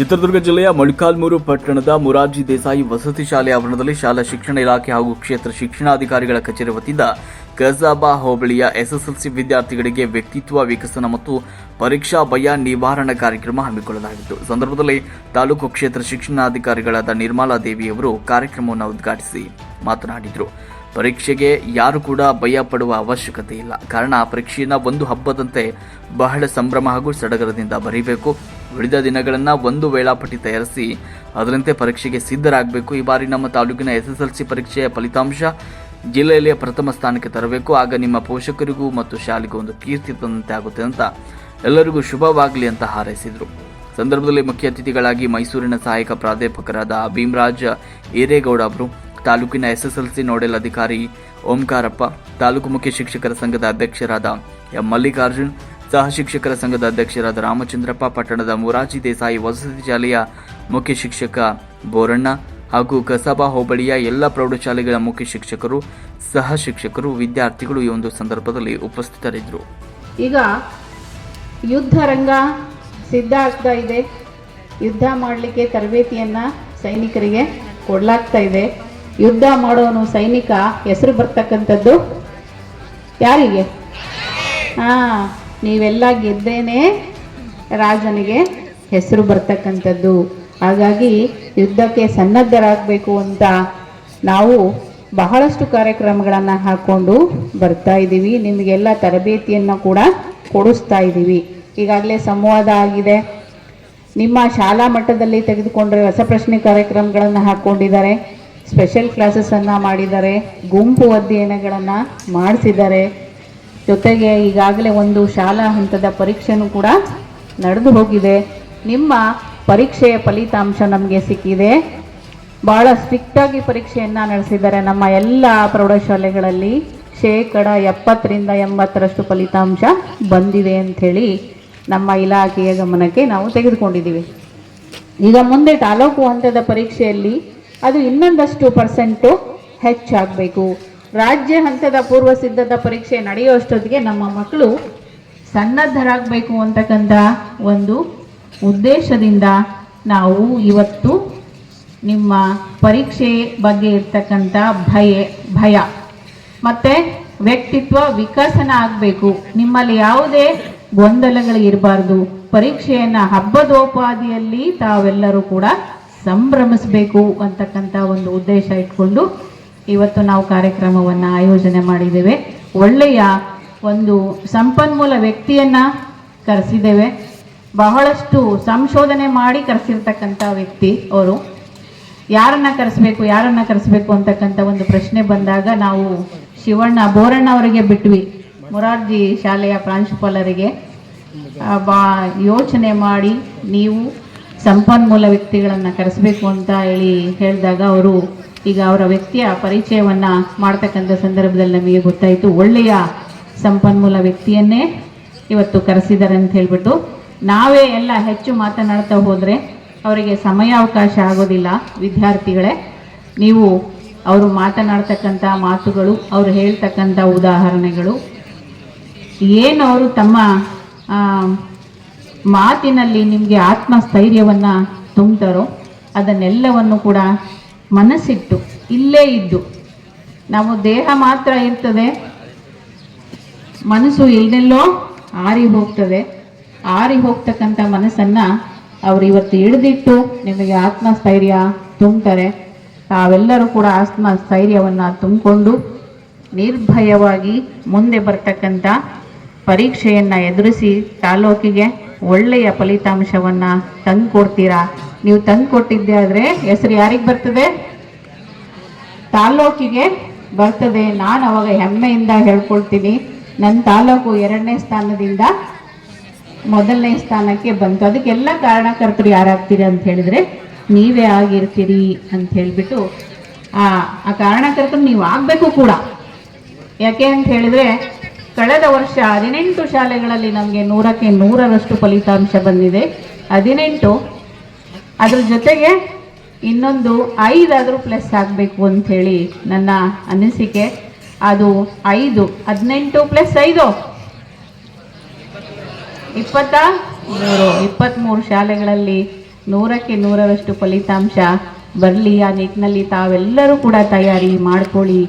ಚಿತ್ರದುರ್ಗ ಜಿಲ್ಲೆಯ ಮೊಳಕಾಲ್ಮೂರು ಪಟ್ಟಣದ ಮುರಾರ್ಜಿ ದೇಸಾಯಿ ವಸತಿ ಶಾಲೆ ಆವರಣದಲ್ಲಿ ಶಾಲಾ ಶಿಕ್ಷಣ ಇಲಾಖೆ ಹಾಗೂ ಕ್ಷೇತ್ರ ಶಿಕ್ಷಣಾಧಿಕಾರಿಗಳ ಕಚೇರಿ ವತಿಯಿಂದ ಕಜಾಬಾ ಹೋಬಳಿಯ ಎಸ್ಎಸ್ಎಲ್ಸಿ ವಿದ್ಯಾರ್ಥಿಗಳಿಗೆ ವ್ಯಕ್ತಿತ್ವ ವಿಕಸನ ಮತ್ತು ಪರೀಕ್ಷಾ ಭಯ ನಿವಾರಣಾ ಕಾರ್ಯಕ್ರಮ ಹಮ್ಮಿಕೊಳ್ಳಲಾಗಿತ್ತು. ಸಂದರ್ಭದಲ್ಲಿ ತಾಲೂಕು ಕ್ಷೇತ್ರ ಶಿಕ್ಷಣಾಧಿಕಾರಿಗಳಾದ ನಿರ್ಮಲಾ ದೇವಿಯವರು ಕಾರ್ಯಕ್ರಮವನ್ನು ಉದ್ಘಾಟಿಸಿ ಮಾತನಾಡಿದರು. ಪರೀಕ್ಷೆಗೆ ಯಾರು ಕೂಡ ಭಯ ಪಡುವ ಅವಶ್ಯಕತೆ ಇಲ್ಲ. ಕಾರಣ ಪರೀಕ್ಷೆಯನ್ನು ಒಂದು ಹಬ್ಬದಂತೆ ಬಹಳ ಸಂಭ್ರಮ ಹಾಗೂ ಸಡಗರದಿಂದ ಬರೀಬೇಕು. ಉಳಿದ ದಿನಗಳನ್ನು ಒಂದು ವೇಳಾಪಟ್ಟಿ ತಯಾರಿಸಿ ಅದರಂತೆ ಪರೀಕ್ಷೆಗೆ ಸಿದ್ಧರಾಗಬೇಕು. ಈ ಬಾರಿ ನಮ್ಮ ತಾಲೂಕಿನ ಎಸ್ಎಸ್ಎಲ್ಸಿ ಪರೀಕ್ಷೆಯ ಫಲಿತಾಂಶ ಜಿಲ್ಲೆಯಲ್ಲಿ ಪ್ರಥಮ ಸ್ಥಾನಕ್ಕೆ ತರಬೇಕು. ಆಗ ನಿಮ್ಮ ಪೋಷಕರಿಗೂ ಮತ್ತು ಶಾಲೆಗೂ ಒಂದು ಕೀರ್ತಿ ತಂದಂತೆ ಆಗುತ್ತೆ ಅಂತ ಎಲ್ಲರಿಗೂ ಶುಭವಾಗಲಿ ಅಂತ ಹಾರೈಸಿದರು. ಸಂದರ್ಭದಲ್ಲಿ ಮುಖ್ಯ ಅತಿಥಿಗಳಾಗಿ ಮೈಸೂರಿನ ಸಹಾಯಕ ಪ್ರಾಧ್ಯಾಪಕರಾದ ಭೀಮರಾಜ್ ಹಿರೇಗೌಡ ಅವರು, ತಾಲೂಕಿನ ಎಸ್ಎಸ್ಎಲ್ಸಿ ನೋಡೆಲ್ ಅಧಿಕಾರಿ ಓಂಕಾರಪ್ಪ, ತಾಲೂಕು ಮುಖ್ಯ ಶಿಕ್ಷಕರ ಸಂಘದ ಅಧ್ಯಕ್ಷರಾದ ಎಂ ಮಲ್ಲಿಕಾರ್ಜುನ್ ಸಹ ಶಿಕ್ಷಕರ ಸಂಘದ ಅಧ್ಯಕ್ಷರಾದ ರಾಮಚಂದ್ರಪ್ಪ, ಪಟ್ಟಣದ ಮುರಾಜಿ ದೇಸಾಯಿ, ವಸತಿ ಶಾಲೆಯ ಮುಖ್ಯ ಶಿಕ್ಷಕ ಬೋರಣ್ಣ ಹಾಗೂ ಕಸಬಾ ಹೋಬಳಿಯ ಎಲ್ಲ ಪ್ರೌಢಶಾಲೆಗಳ ಮುಖ್ಯ ಶಿಕ್ಷಕರು, ಸಹ ಶಿಕ್ಷಕರು, ವಿದ್ಯಾರ್ಥಿಗಳು ಈ ಒಂದು ಸಂದರ್ಭದಲ್ಲಿ ಉಪಸ್ಥಿತರಿದ್ದರು. ಈಗ ಯುದ್ಧ ರಂಗ ಸಿದ್ಧ ಆಗ್ತಾ ಇದೆ. ಯುದ್ಧ ಮಾಡಲಿಕ್ಕೆ ತರಬೇತಿಯನ್ನ ಸೈನಿಕರಿಗೆ ಕೊಡಲಾಗ್ತಾ ಇದೆ. ಯುದ್ಧ ಮಾಡೋನು ಸೈನಿಕ ಹೆಸರು ಬರ್ತಕ್ಕಂಥದ್ದು ಯಾರಿಗೆ? ಹಾಂ. ನೀವೆಲ್ಲ ಗೆದ್ದೇನೆ ರಾಜನಿಗೆ ಹೆಸರು ಬರ್ತಕ್ಕಂಥದ್ದು. ಹಾಗಾಗಿ ಯುದ್ಧಕ್ಕೆ ಸನ್ನದ್ಧರಾಗಬೇಕು ಅಂತ ನಾವು ಬಹಳಷ್ಟು ಕಾರ್ಯಕ್ರಮಗಳನ್ನು ಹಾಕ್ಕೊಂಡು ಬರ್ತಾ ಇದ್ದೀವಿ. ನಿಮಗೆಲ್ಲ ತರಬೇತಿಯನ್ನು ಕೂಡ ಕೊಡಿಸ್ತಾ ಇದ್ದೀವಿ. ಈಗಾಗಲೇ ಸಂವಾದ ಆಗಿದೆ. ನಿಮ್ಮ ಶಾಲಾ ಮಟ್ಟದಲ್ಲಿ ತೆಗೆದುಕೊಂಡ್ರೆ ರಸಪ್ರಶ್ನೆ ಕಾರ್ಯಕ್ರಮಗಳನ್ನು ಹಾಕ್ಕೊಂಡಿದ್ದಾರೆ. ಸ್ಪೆಷಲ್ ಕ್ಲಾಸಸನ್ನು ಮಾಡಿದ್ದಾರೆ. ಗುಂಪು ಅಧ್ಯಯನಗಳನ್ನು ಮಾಡಿಸಿದ್ದಾರೆ. ಜೊತೆಗೆ ಈಗಾಗಲೇ ಒಂದು ಶಾಲಾ ಹಂತದ ಪರೀಕ್ಷೆನೂ ಕೂಡ ನಡೆದು ಹೋಗಿದೆ. ನಿಮ್ಮ ಪರೀಕ್ಷೆಯ ಫಲಿತಾಂಶ ನಮಗೆ ಸಿಕ್ಕಿದೆ. ಭಾಳ ಸ್ಟ್ರಿಕ್ಟಾಗಿ ಪರೀಕ್ಷೆಯನ್ನು ನಡೆಸಿದ್ದಾರೆ ನಮ್ಮ ಎಲ್ಲ ಪ್ರೌಢಶಾಲೆಗಳಲ್ಲಿ. ಶೇಕಡ ಎಪ್ಪತ್ತರಿಂದ ಎಂಬತ್ತರಷ್ಟು ಫಲಿತಾಂಶ ಬಂದಿದೆ ಅಂಥೇಳಿ ನಮ್ಮ ಇಲಾಖೆಯ ಗಮನಕ್ಕೆ ನಾವು ತೆಗೆದುಕೊಂಡಿದ್ದೀವಿ. ಈಗ ಮುಂದೆ ತಾಲೂಕು ಹಂತದ ಪರೀಕ್ಷೆಯಲ್ಲಿ ಅದು ಇನ್ನೊಂದಷ್ಟು ಪರ್ಸೆಂಟು ಹೆಚ್ಚಾಗಬೇಕು. ರಾಜ್ಯ ಹಂತದ ಪೂರ್ವ ಸಿದ್ಧತಾ ಪರೀಕ್ಷೆ ನಡೆಯುವಷ್ಟೊತ್ತಿಗೆ ನಮ್ಮ ಮಕ್ಕಳು ಸನ್ನದ್ಧರಾಗಬೇಕು ಅಂತಕ್ಕಂಥ ಒಂದು ಉದ್ದೇಶದಿಂದ ನಾವು ಇವತ್ತು ನಿಮ್ಮ ಪರೀಕ್ಷೆ ಬಗ್ಗೆ ಇರ್ತಕ್ಕಂಥ ಭಯ ಭಯ. ಮತ್ತು ವ್ಯಕ್ತಿತ್ವ ವಿಕಸನ ಆಗಬೇಕು. ನಿಮ್ಮಲ್ಲಿ ಯಾವುದೇ ಗೊಂದಲಗಳು ಇರಬಾರ್ದು. ಪರೀಕ್ಷೆಯನ್ನು ಹಬ್ಬದೋಪಾದಿಯಲ್ಲಿ ತಾವೆಲ್ಲರೂ ಕೂಡ ಸಂಭ್ರಮಿಸಬೇಕು ಅಂತಕ್ಕಂಥ ಒಂದು ಉದ್ದೇಶ ಇಟ್ಕೊಂಡು ಇವತ್ತು ನಾವು ಕಾರ್ಯಕ್ರಮವನ್ನು ಆಯೋಜನೆ ಮಾಡಿದ್ದೇವೆ. ಒಳ್ಳೆಯ ಒಂದು ಸಂಪನ್ಮೂಲ ವ್ಯಕ್ತಿಯನ್ನು ಕರೆಸಿದ್ದೇವೆ. ಬಹಳಷ್ಟು ಸಂಶೋಧನೆ ಮಾಡಿ ಕರೆಸಿರ್ತಕ್ಕಂಥ ವ್ಯಕ್ತಿ ಅವರು. ಯಾರನ್ನ ಕರೆಸಬೇಕು ಯಾರನ್ನ ಕರೆಸಬೇಕು ಅಂತಕ್ಕಂಥ ಒಂದು ಪ್ರಶ್ನೆ ಬಂದಾಗ ನಾವು ಶಿವಣ್ಣ ಬೋರಣ್ಣ ಅವರಿಗೆ ಬಿಟ್ವಿ. ಮೊರಾರ್ಜಿ ಶಾಲೆಯ ಪ್ರಾಂಶುಪಾಲರಿಗೆ ಬಾ, ಯೋಚನೆ ಮಾಡಿ ನೀವು ಸಂಪನ್ಮೂಲ ವ್ಯಕ್ತಿಗಳನ್ನು ಕರೆಸಬೇಕು ಅಂತ ಹೇಳಿ ಹೇಳಿದಾಗ ಅವರು ಈಗ ಅವರ ವ್ಯಕ್ತಿಯ ಪರಿಚಯವನ್ನು ಮಾಡ್ತಕ್ಕಂಥ ಸಂದರ್ಭದಲ್ಲಿ ನಮಗೆ ಗೊತ್ತಾಯಿತು, ಒಳ್ಳೆಯ ಸಂಪನ್ಮೂಲ ವ್ಯಕ್ತಿಯನ್ನೇ ಇವತ್ತು ಕರೆಸಿದ್ದಾರೆ ಅಂತ ಹೇಳ್ಬಿಟ್ಟು ನಾವೇ ಎಲ್ಲ ಹೆಚ್ಚು ಮಾತನಾಡ್ತಾ ಹೋದರೆ ಅವರಿಗೆ ಸಮಯಾವಕಾಶ ಆಗೋದಿಲ್ಲ. ವಿದ್ಯಾರ್ಥಿಗಳೇ, ನೀವು ಅವರು ಮಾತನಾಡ್ತಕ್ಕಂಥ ಮಾತುಗಳು, ಅವರು ಹೇಳ್ತಕ್ಕಂಥ ಉದಾಹರಣೆಗಳು, ಏನು ಅವರು ತಮ್ಮ ಮಾತಿನಲ್ಲಿ ನಿಮಗೆ ಆತ್ಮಸ್ಥೈರ್ಯವನ್ನು ತುಂಬ್ತಾರೋ ಅದನ್ನೆಲ್ಲವನ್ನು ಕೂಡ ಮನಸ್ಸಿಟ್ಟು, ಇಲ್ಲೇ ಇದ್ದು. ನಾವು ದೇಹ ಮಾತ್ರ ಇರ್ತದೆ, ಮನಸ್ಸು ಎಲ್ಲೆಲ್ಲೋ ಆರಿ ಹೋಗ್ತದೆ. ಆರಿ ಹೋಗ್ತಕ್ಕಂಥ ಮನಸ್ಸನ್ನು ಅವರು ಇವತ್ತು ಹಿಡಿದಿಟ್ಟು ನಿಮಗೆ ಆತ್ಮಸ್ಥೈರ್ಯ ತುಂಬ್ತಾರೆ. ತಾವೆಲ್ಲರೂ ಕೂಡ ಆತ್ಮಸ್ಥೈರ್ಯವನ್ನು ತುಂಬಿಕೊಂಡು ನಿರ್ಭಯವಾಗಿ ಮುಂದೆ ಬರ್ತಕ್ಕಂಥ ಪರೀಕ್ಷೆಯನ್ನು ಎದುರಿಸಿ ತಾಲೂಕಿಗೆ ಒಳ್ಳೆಯ ಫಲಿತಾಂಶವನ್ನು ತಂದುಕೊಡ್ತೀರಾ? ನೀವು ತಂದುಕೊಟ್ಟಿದ್ದೆ ಆದರೆ ಹೆಸರು ಯಾರಿಗೆ ಬರ್ತದೆ? ತಾಲೂಕಿಗೆ ಬರ್ತದೆ. ನಾನು ಅವಾಗ ಹೆಮ್ಮೆಯಿಂದ ಹೇಳ್ಕೊಳ್ತೀನಿ. ನನ್ನ ತಾಲೂಕು ಎರಡನೇ ಸ್ಥಾನದಿಂದ ಮೊದಲನೇ ಸ್ಥಾನಕ್ಕೆ ಬಂತು. ಅದಕ್ಕೆಲ್ಲ ಕಾರಣಕರ್ತರು ಯಾರಾಗ್ತೀರಿ ಅಂತ ಹೇಳಿದ್ರೆ, ನೀವೇ ಆಗಿರ್ತೀರಿ ಅಂತ ಹೇಳಿಬಿಟ್ಟು, ಆ ಆ ಕಾರಣಕರ್ತರು ನೀವು ಆಗಬೇಕು ಕೂಡ. ಯಾಕೆ ಅಂತ ಹೇಳಿದ್ರೆ ಕಳೆದ ವರ್ಷ ಹದಿನೆಂಟು ಶಾಲೆಗಳಲ್ಲಿ ನಮಗೆ ನೂರಕ್ಕೆ ನೂರರಷ್ಟು ಫಲಿತಾಂಶ ಬಂದಿದೆ. ಹದಿನೆಂಟು. ಅದ್ರ ಜೊತೆಗೆ ಇನ್ನೊಂದು ಐದಾದರೂ ಪ್ಲಸ್ ಆಗಬೇಕು ಅಂಥೇಳಿ ನನ್ನ ಅನಿಸಿಕೆ. ಅದು ಐದು. ಹದಿನೆಂಟು ಪ್ಲಸ್ ಐದು. ಇಪ್ಪತ್ತ ಮೂರು. ಇಪ್ಪತ್ತ್ಮೂರು ಶಾಲೆಗಳಲ್ಲಿ ನೂರಕ್ಕೆ ನೂರರಷ್ಟು ಫಲಿತಾಂಶ ಬರಲಿ. ಆ ನಿಟ್ಟಿನಲ್ಲಿ ತಾವೆಲ್ಲರೂ ಕೂಡ ತಯಾರಿ ಮಾಡ್ಕೊಳ್ಳಿ.